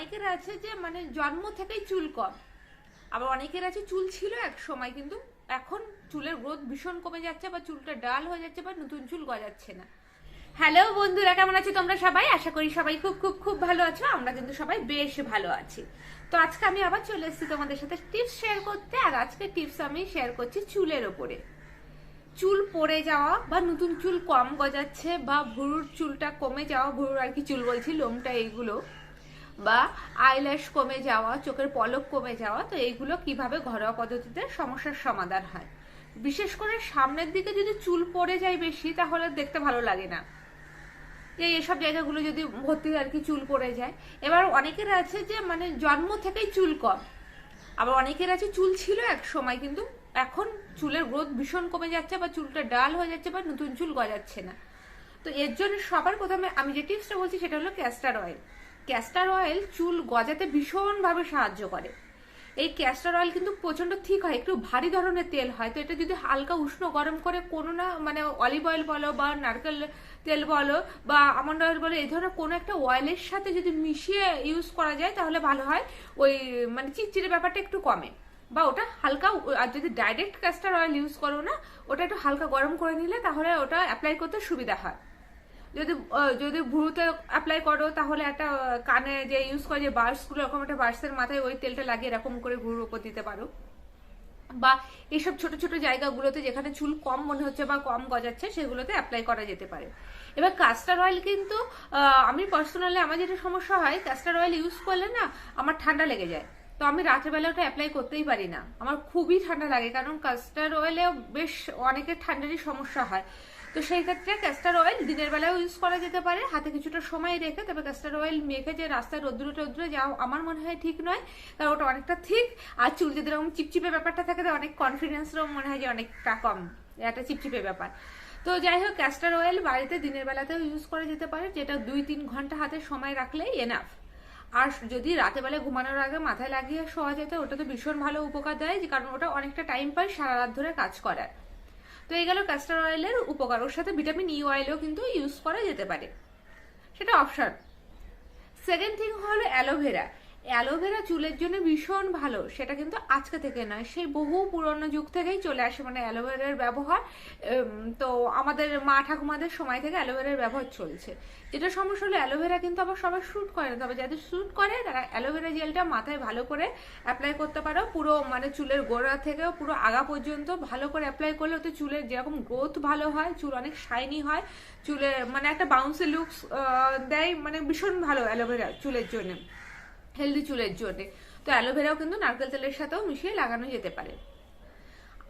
অনেকের আছে যে মানে জন্ম থেকেই চুল কম। আবার অনেকের আছে চুল ছিল এক সময়, কিন্তু এখন চুলের গ্রোথ ভীষণ কমে যাচ্ছে বা চুলটা ডাল হয়ে যাচ্ছে বা নতুন চুল গজাচ্ছে না। হ্যালো বন্ধুরা, কেমন আছো তোমরা সবাই? আশা করি সবাই খুব খুব খুব ভালো আছো। আমরা কিন্তু সবাই বেশ ভালো আছি। তো আজকে আমি আবার চলে এসেছি তোমাদের সাথে টিপস শেয়ার করতে, আর আজকে টিপস আমি শেয়ার করছি চুলের ওপরে। চুল পড়ে যাওয়া বা নতুন চুল কম গজাচ্ছে বা ভুরুর চুলটা কমে যাওয়া, ভুরুর আর কি চুল বলছি, লোমটা এইগুলো বা আইল্যাশ কমে যাওয়া, চোখের পলক কমে যাওয়া, তো এইগুলো কীভাবে ঘরোয়া পদ্ধতিতে সমস্যার সমাধান হয়? বিশেষ করে সামনের দিকে যদি চুল পড়ে যায় বেশি, তাহলে দেখতে ভালো লাগে না। যে এসব জায়গাগুলো যদি ভর্তি আর কি, চুল পড়ে যায়। এবার অনেকের আছে যে মানে জন্ম থেকেই চুল কম। আবার অনেকের আছে চুল ছিল এক সময়, কিন্তু এখন চুলের গ্রোথ ভীষণ কমে যাচ্ছে বা চুলটা ডাল হয়ে যাচ্ছে বা নতুন চুল গজাচ্ছে না। তো এর জন্য সবার প্রথমে আমি যে টিপসটা বলছি, সেটা হলো ক্যাস্টার অয়েল ক্যাস্টার অয়েল চুল গজাতে ভীষণভাবে সাহায্য করে। এই ক্যাস্টার অয়েল কিন্তু প্রচণ্ড ঠিক হয়, একটু ভারী ধরনের তেল হয়, তো এটা যদি হালকা উষ্ণ গরম করে কোনো না মানে অলিভ অয়েল বলো বা নারকেল তেল বলো বা আমন্ড অয়েল বলো, এই ধরনের কোনো একটা অয়েলের সাথে যদি মিশিয়ে ইউজ করা যায়, তাহলে ভালো হয়। ওই মানে চিটচিটে ব্যাপারটা একটু কমে। বা ওটা হালকা, আর যদি ডাইরেক্ট ক্যাস্টার অয়েল ইউজ করো না, ওটা একটু হালকা গরম করে নিলে তাহলে ওটা অ্যাপ্লাই করতে সুবিধা হয়। যদি যদি ভুরুতে অ্যাপ্লাই করো, তাহলে একটা কানে যে ইউজ করে যে বার্সগুলো এরকম একটা বার্সের মাথায় ওই তেলটা লাগিয়ে এরকম করে ভুরুর উপর দিতে পারো। বা এইসব ছোট ছোট জায়গাগুলোতে যেখানে চুল কম মনে হচ্ছে বা কম গজাচ্ছে, সেগুলোতে অ্যাপ্লাই করা যেতে পারে। এবার কাস্টার অয়েল কিন্তু আমি পার্সোনালি আমার যেটা সমস্যা হয় কাস্টার অয়েল ইউজ করলে না, আমার ঠান্ডা লেগে যায়। তো আমি রাত্রেবেলা ওটা অ্যাপ্লাই করতেই পারি না। আমার খুবই ঠান্ডা লাগে, কারণ কাস্টার অয়েলে বেশ অনেকের ঠান্ডারই সমস্যা হয়। তো সেই ক্ষেত্রে ক্যাস্টার অয়েল দিনের বেলাও ইউজ করা যেতে পারে, হাতে কিছুটা সময় রেখে তবে ক্যাস্টার অয়েল মেখে যে রাস্তায় রোদ্দুরে টদ্দুরে যাওয়া আমার মনে হয় ঠিক নয়, কারণ ওটা অনেকটা ঠিক। আর চুল যদি এরকম চিপচিপে ব্যাপারটা থাকে তো অনেক কনফিডেন্সও মনে হয় যে অনেকটা কম। একটা চিপচিপে ব্যাপার। তো যাই হোক ক্যাস্টার অয়েল বাড়িতে দিনের বেলাতেও ইউজ করা যেতে পারে, যেটা দুই তিন ঘণ্টা হাতে সময় রাখলেই এনাফ আর যদি রাতে বেলা ঘুমানোর আগে মাথায় লাগিয়ে শোয়া যেত, ওটা তো ভীষণ ভালো উপকার দেয় কারণ ওটা অনেকটা টাইম পায় সারা রাত ধরে কাজ করার। তো এই গেল ক্যাস্টার অয়েলের উপকার। ওর সাথে ভিটামিন ই অয়েলও কিন্তু ইউজ করা যেতে পারে। সেটা অপশন সেকেন্ড থিং হলো অ্যালোভেরা অ্যালোভেরা চুলের জন্য ভীষণ ভালো। সেটা কিন্তু আজকে থেকে নয়, সেই বহু পুরনো যুগ থেকেই চলে আসে মানে অ্যালোভেরার ব্যবহার। তো আমাদের মা ঠাকুমাদের সময় থেকে অ্যালোভেরার ব্যবহার চলছে। যেটা সমস্যা হলো, অ্যালোভেরা কিন্তু আবার সবাই শ্যুট করে না। তবে যাদের শ্যুট করে, তারা অ্যালোভেরা জেলটা মাথায় ভালো করে অ্যাপ্লাই করতে পারো। পুরো মানে চুলের গোড়া থেকে পুরো আগা পর্যন্ত ভালো করে অ্যাপ্লাই করলে ওতে চুলের যেরকম গ্রোথ ভালো হয়, চুল অনেক শাইনি হয় চুলের মানে একটা বাউন্সি লুকস দেয় মানে ভীষণ ভালো অ্যালোভেরা চুলের জন্য। হেলদি চুলের জন্য তো অ্যালোভেরাও কিন্তু নারকেল তেলের সাথেও মিশিয়ে লাগানো যেতে পারে।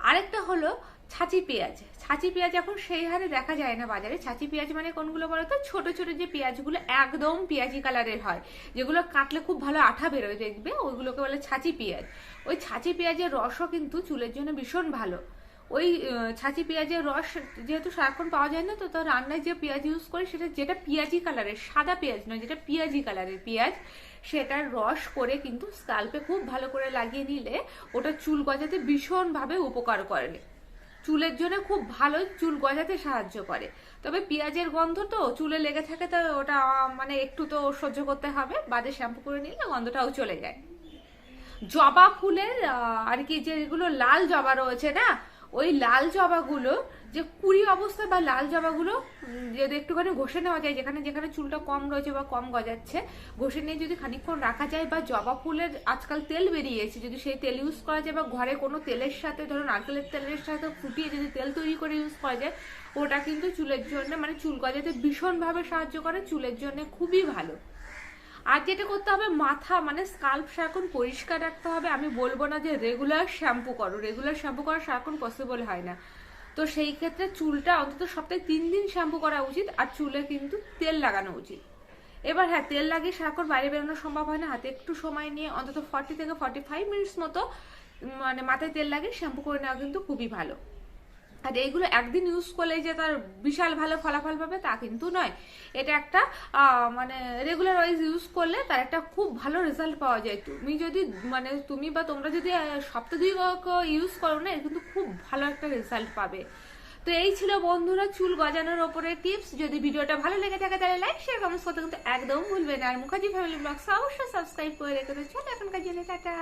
আরেকটা হলো ছাঁচি পেঁয়াজ। ছাঁচি পেঁয়াজ এখন সেই হারে দেখা যায় না বাজারে। ছাঁচি পেঁয়াজ মানে কোনগুলো বলো তো? ছোট ছোট যে পেঁয়াজগুলো একদম পেঁয়াজি কালারের হয়, যেগুলো কাটলে খুব ভালো আঠা বেরোয় দেখবে, ওইগুলোকে বলে ছাঁচি পেঁয়াজ। ওই ছাঁচি পেঁয়াজের রসও কিন্তু চুলের জন্য ভীষণ ভালো। ওই ছাঁচি পেঁয়াজের রস যেহেতু সারাক্ষণ পাওয়া যায় না, তো তার রান্নায় যে পেঁয়াজ ইউজ করে সেটা যেটা পেঁয়াজি কালারের সাদা পেঁয়াজ নয়, যেটা পেঁয়াজি কালারের পেঁয়াজ, সেটার রস করে কিন্তু স্কাল্পে খুব ভালো করে লাগিয়ে নিলে ওটা চুল গজাতে ভীষণভাবে উপকার করে। চুলের জন্য খুব ভালো চুল গজাতে সাহায্য করে। তবে পেঁয়াজের গন্ধ তো চুলে লেগে থাকে, তো ওটা মানে একটু তো সহ্য করতে হবে, বাদে শ্যাম্পু করে নিলে গন্ধটাও চলে যায়। জবা ফুলের আর কি যেগুলো লাল জবা রয়েছে না ওই লাল জবাগুলো, যে কুড়ি অবস্থা বা লাল জবাগুলো যদি একটুখানি ঘষে নেওয়া যায়, যেখানে যেখানে চুলটা কম রয়েছে বা কম গজাচ্ছে, ঘষে নিয়ে যদি খানিকক্ষণ রাখা যায় বা জবা ফুলের আজকাল তেল বেরিয়েছে, যদি সেই তেল ইউজ করা যায় বা ঘরে কোনো তেলের সাথে ধরো নারকেলের তেলের সাথে ফুটিয়ে যদি তেল তৈরি করে ইউজ করা যায়, ওটা কিন্তু চুলের জন্য মানে চুল গজাতে ভীষণভাবে সাহায্য করে, চুলের জন্য খুবই ভালো। আর যেটা করতে হবে, মাথা মানে স্কাল্প সারাক্ষণ পরিষ্কার রাখতে হবে। আমি বলব না যে রেগুলার শ্যাম্পু করো। রেগুলার শ্যাম্পু করা সারাক্ষণ পসিবল হয় না। তো সেই ক্ষেত্রে চুলটা অন্তত সপ্তাহে তিন দিন শ্যাম্পু করা উচিত আর চুলে কিন্তু তেল লাগানো উচিত। এবার হ্যাঁ তেল লাগিয়ে সারাক্ষণ বাইরে বেরোনো সম্ভব হয় না। হাতে একটু সময় নিয়ে অন্তত ফর্টি থেকে ফর্টি ফাইভ মিনিটস মতো মানে মাথায় তেল লাগিয়ে শ্যাম্পু করে নেওয়া কিন্তু খুবই ভালো। আর এইগুলো একদিন ইউজ করলে যে তার বিশাল ভালো ফলাফল পাবে তা কিন্তু নয়। এটা একটা মানে রেগুলার ওয়াইজ ইউজ করলে তার একটা খুব ভালো রেজাল্ট পাওয়া যায়। তুমি যদি মানে তুমি বা তোমরা যদি সপ্তাহ দুই ইউজ করো না কিন্তু খুব ভালো একটা রেজাল্ট পাবে। তো এই ছিল বন্ধুরা চুল গজানোর ওপরে টিপস যদি ভিডিওটা ভালো লেগে থাকে তাহলে লাইক শেয়ার কমেন্টস করতে কিন্তু একদম ভুলবে না। আর মুখার্জি ফ্যামিলি ব্লগস অবশ্যই সাবস্ক্রাইব করে রেখে চলো এখনকার জন্য, টাটা।